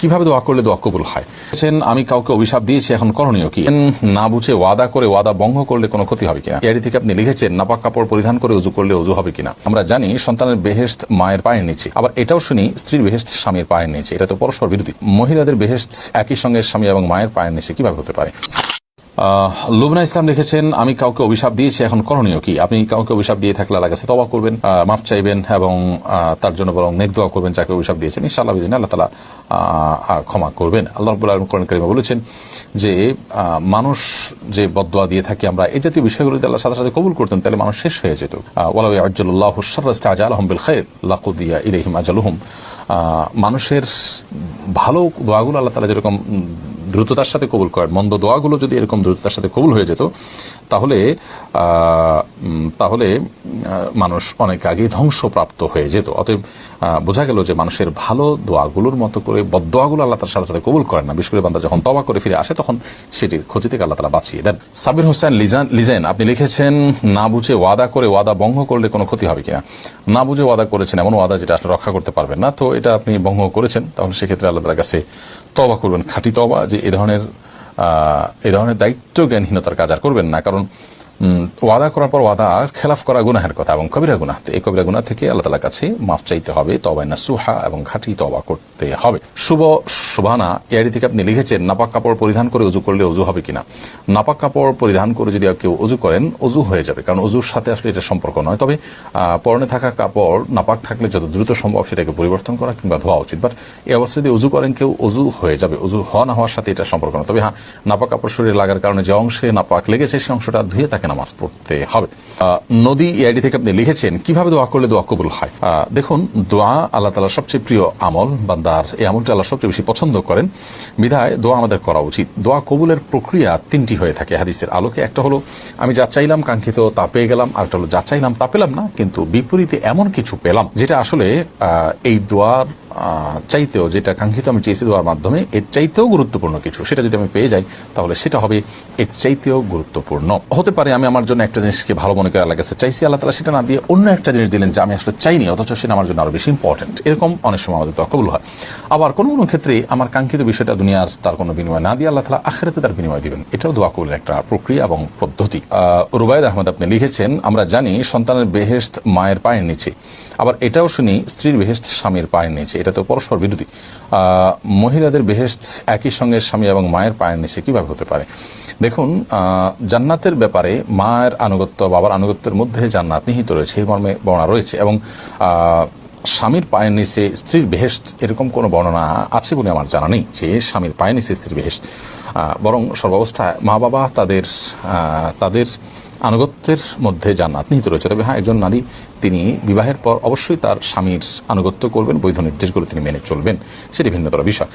কীভাবে দোয়া করলে দোয়া কবুল হয়? আমি কাউকে অভিশাপ দিয়েছি, এখন করণীয় কি? না বুঝে ওয়াদা করে ওয়াদা বঙ্গ করলে কোনো ক্ষতি হবে কিনা? এর থেকে আপনি লিখেছেন, নাপাক কাপড় পরিধান করে উজু করলে উজু হবে কিনা? আমরা জানি, সন্তানের বেহেস্ত মায়ের পায়ের নিচে। আবার এটাও শুনি, স্ত্রীর বেহেস্ত স্বামীর পায়ের নিচে। এটা তো পরস্পর বিরোধী। মহিলাদের বেহেস্ত একই সঙ্গে স্বামী এবং মায়ের পায়ের নিচে কীভাবে হতে পারে? লুবনা ইসলাম লিখেছেন আমি কাউকে অভিশাপ দিয়েছি এখন করণীয় কি? আপনি কাউকে অভিশাপ দিয়ে থাকলে আল্লাহ কাছে তবা করবেন মাফ চাইবেন এবং তার জন্য বরং নেক দোয়া করবেন যাকে অভিশাপ দিয়েছেন। ইনশাআল্লাহ বিদিন আল্লাহ তালা ক্ষমা করবেন। আল্লাহ রবুল আলম কোরআন কারিমা বলেছেন যে মানুষ যে বদোয়া দিয়ে থাকি আমরা এই জাতীয় বিষয়গুলো যদি আল্লাহ সাথে সাথে কবুল করতেন তাহলে মানুষ শেষ হয়ে যেত। ওয়ালাউ আজ্জালুল্লাহ হুসারাস্তা আজালহম বিল খাইর লাকুদিয়া ইলাইহিম আজালুহুম। আহ, মানুষের ভালো দোয়াগুলো আল্লাহ তালা যেরকম দ্রুততার সাথে কবুল করেন মন্দ দোয়াগুলো যদি এরকম দ্রুততার সাথে কবুল হয়ে যেত, তাহলে তাহলে মানুষ অনেক আগে ধ্বংসপ্রাপ্ত হয়ে যেত। অতএব বোঝা গেল যে মানুষের ভালো দোয়াগুলোর মতো করে বদোয়াগুলো আল্লাহ তার সাথে সাথে কবুল করেন না। বিশেষ করে বান্দা যখন তবা করে ফিরে আসে, তখন সেটির ক্ষতি থেকে আল্লাহ তালা বাঁচিয়ে দেন। সাবির হোসেন লিজান, লিজেন, আপনি লিখেছেন, না বুঝে ওয়াদা করে ওয়াদা ভঙ্গ করলে কোনো ক্ষতি হবে কিনা? না বুঝে ওয়াদা করেছেন এমন ওয়াদা যেটা আসলে রক্ষা করতে পারবেন না। তো এটা আপনি ভঙ্গ করেছেন, তাহলে সেক্ষেত্রে আল্লাহ তালার কাছে তবা করবেন, খাঁটি তবা যে এ ধরনের এ ধরনের দায়িত্ব জ্ঞানহীনতার কাজ আর করবেন না। কারণ ওয়াদা করার পর ওয়াদা খেলাফ করা গুনাহের কথা এবং কবিরা গুনাহ তো এই কবিরা গুনাহ থেকে আল্লাহ তালার কাছে মাফ চাইতে হবে তবাই না সুহা এবং ঘাটি তবা করতে হবে। শুভ শুভানা এআরি থেকে আপনি লিখেছেন, নাপাক কাপড় পরিধান করে উজু করলে উজু হবে কিনা? নাপাক কাপড় পরিধান করে যদি কেউ উজু করেন, উজু হয়ে যাবে, কারণ উজুর সাথে আসলে এটা সম্পর্ক নয়। তবে পরনে থাকা কাপড় নাপাক থাকলে যত দ্রুত সম্ভব সেটাকে পরিবর্তন করা কিংবা ধোয়া উচিত। বাট এই অবস্থায় যদি উজু করেন, কেউ উজু হয়ে যাবে, উজু হওয়া না হওয়ার সাথে এটা সম্পর্ক নয়। তবে হ্যাঁ নাপাক কাপড় শরীরে লাগার কারণে যে অংশে নাপাক লেগেছে সেই অংশটা ধুয়ে তাকে নামাজ পড়তে হবে। নদী এআইডি থেকে আপনি লিখেছেন, কীভাবে দোয়া করলে দোয়া কবুল হয়? দেখুন, দোয়া আল্লাহ তালার সবচেয়ে প্রিয় আমল বা দার এই আমলটা আল্লাহ সবচেয়ে বেশি পছন্দ করেন। বিধায় দোয়া আমাদের করা উচিত। দোয়া কবুলের প্রক্রিয়া তিনটি হয়ে থাকে হাদিসের আলোকে। একটা হলো, আমি যা চাইলাম কাঙ্ক্ষিত তা পেয়ে গেলাম আর একটা হলো, যা চাইলাম তা পেলাম না, কিন্তু বিপরীতে এমন কিছু পেলাম, যেটা আসলে এই দোয়ার চাইতেও যেটা কাঙ্ক্ষিত আমি চেয়েছি দেওয়ার মাধ্যমে, এর চাইতেও গুরুত্বপূর্ণ কিছু। সেটা যদি আমি পেয়ে যাই, তাহলে সেটা হবে এর চাইতেও গুরুত্বপূর্ণ। হতে পারে আমি আমার জন্য একটা জিনিসকে ভালো মনে করে আল্লাহ চাইছি আল্লাহ তালা সেটা না দিয়ে অন্য একটা জিনিস দিলেন যে আমি আসলে চাইনি, অথচ সেটা আমার জন্য আরও বেশি ইম্পর্টেন্ট এরকম অনেক সময় আমাদের কবুল হয়। আবার কোনো কোনো ক্ষেত্রে আমার কাঙ্ক্ষিত বিষয়টা দুনিয়ার তার কোনো বিনিময় না দিয়ে আল্লাহ তালা আখেরাতে তার বিনিময় দিবেন। এটাও দোয়া কবুলের একটা প্রক্রিয়া এবং পদ্ধতি। রুবায়দ আহমদ আপনি লিখেছেন, আমরা জানি সন্তানের বেহেস্ত মায়ের পায়ের নিচে। আবার এটাও শুনি, স্ত্রীর বেহেস্ত স্বামীর পায়ের নিচে। এটা তো পরস্পর বিরোধী। মহিলাদের বেহেস্ত একই সঙ্গে স্বামী এবং মায়ের পায়ের নিচে কীভাবে হতে পারে? দেখুন জান্নাতের ব্যাপারে মায়ের আনুগত্য, বাবার আনুগত্যের মধ্যে জান্নাত নিহিত রয়েছে, এই মর্মে বর্ণনা রয়েছে এবং স্বামীর পায়ের নিচে স্ত্রীর বেহেস্ত এরকম কোনো বর্ণনা আছে বলে আমার জানা নেই যে স্বামীর পায়ের নিচে স্ত্রীর বেহেস্ত বরং সর্বাবস্থায় মা বাবা তাদের তাদের আনুগত্যের মধ্যে জান্নাত নিহিত রয়েছে। তবে হ্যাঁ একজন নারী তিনি বিবাহের পর অবশ্যই তার স্বামীর আনুগত্য করবেন, বৈধ নির্দেশগুলো তিনি মেনে চলবেন। সেটি ভিন্নতর বিষয়।